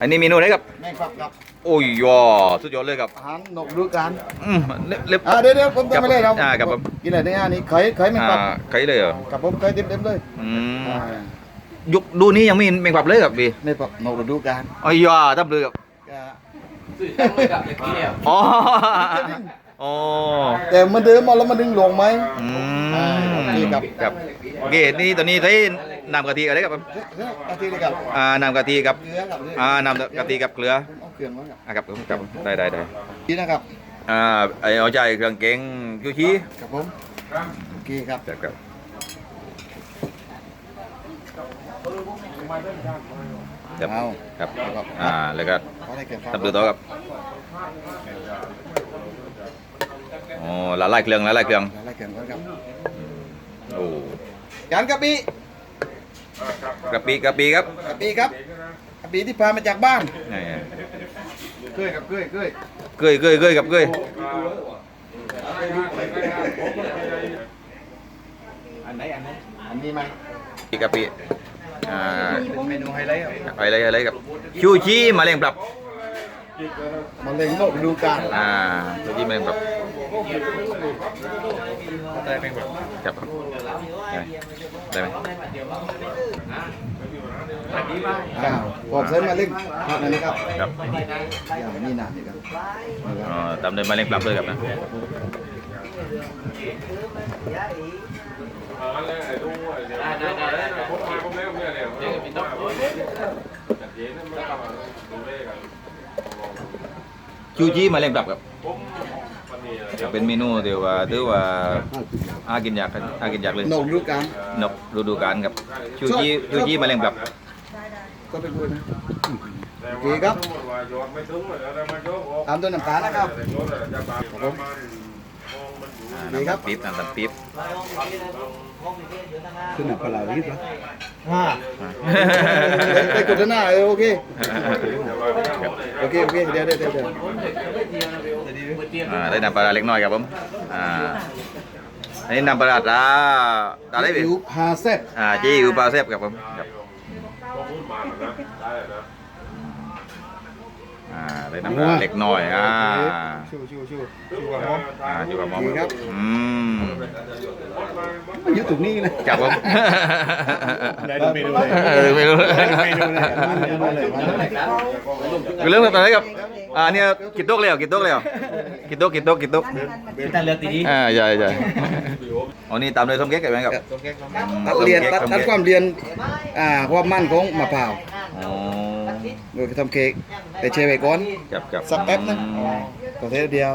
อันนี้เมนูอะไรครับแม่งครับครับโอ้ยยอสุดยอดเลยครับอาหารนกฤดูกาลอืมเล็บเล็บอ่าเดี๋ยวเดี๋ยวผมครับทำไม่ได้เราอ่าครับผมกินอะไรในงานนี้เคยเคยแม่งอ่าครับไข่เลยเหรอกับผมเคยเต็มเต็มๆเลยอืมอ่ายุคดูนี้ยังไม่เห็นแมงกวับเลยครับพี่แม่งครับนกฤดูกาลโอ้ยยอทับเลยครับก็อ๋ออ๋อแต่มันเดิมมาแล้วมันดึงลงไหมอือ่ามโอเคครับครับโอเคนี่ตอนนี้ใช้น้ำกะทิอะไรครับผมเฮ้ยเฮ้ยอาทิตย์นี้ครับอ่าน้ำกะทิกับเกลือครับอ่าน้ำกะทิกับเกลือผมเอาเกลือมาครับอะครับผมครับ ได้ได้ได้นี่นะครับอ่าไอเอาใจเครื่องแกงยูชีครับผมโอเคครับครับครับครับเอาครับอ่าแล้วก็เอาได้เกลือทำดูต่อครับอ๋อละลายเครื่องละลายเครื่องอะไรเกลือก่อนครับ โอ้จานกะปิกะปิกะปิครับกะปิครับกะปิที่พามาจากบ้านนี่เกยครับเกยเกยเกยเกยเกยกับเกยอันไหนอันไหนอันนี้ไหมกะปิอ่าเป็นเมนูไฮไลท์ครับอะไรอะไรกับชูชีมาเล่งปรับ มะเร็งโลกฤดูกาลอ่าชูชีมาเล่งปรับได้เป็นแบบครับได้ได้ไหมอ้าวบอกเส้นมาเล่นนั่นนะครับครับอย่างนี้นะนี่ครับอ๋อตามด้วยมาเล่งปรับเลยครับนะ ชูชีมาเล่นปรับครับจะเป็นเมนูเดียวว่าถือว่าอากินอยากครับอากินอยากเลยโลกฤดูกาลนกฤดูกาลครับชูชีชูชีมาเล่นปรับก็เป็นพูดนะโอเคครับตามด้วยน้ำตาลนะครับครับผมอ่า ดีครับ น้ำตาลปี๊บน้ำตาลปี๊บขึ้นหนักปลาลิตรห้าไปกดหน้าเออโอเค โอเค โอเค เดี๋ยวเดี๋ยวเดี๋ยวเดี๋ยวอ่าได้น้ำปลาร้าเล็กน้อยครับผมอ่าอันนี้น้ำปลาร้าตราตราได้ไหมยูพาเซ็ตอ่าจีอูปลาเซฟครับผมครับ อ่าได้น้ำปลาร้าเล็กน้อยอ่าชูชูชูชูกับผมอ่าอยู่กับหมอดีครับอืมยุถูกนี่นะครับผมได้ดูเมนูเลยเออไม่รู้เมนูเลยเมนูเลยคือเรื่องต่อไปครับอ่าเนี่ยกินโต๊ะแล้วกินโต๊ะแล้วกินโต๊ะกินโต๊ะกินโต๊ะแต่เลือกตีอ่าใช่ใช่อ๋อนี่ตามด้วยส้มเก๊กเห็นไหมครับตัดเรียนตัดตัดความเรียนอ่าความมั่นของมะพร้าวอ๋อ โดยทำเค้กแต่เชฟไว้ก่อนจับจับ สักแป๊บนะอืมประเทศเดียว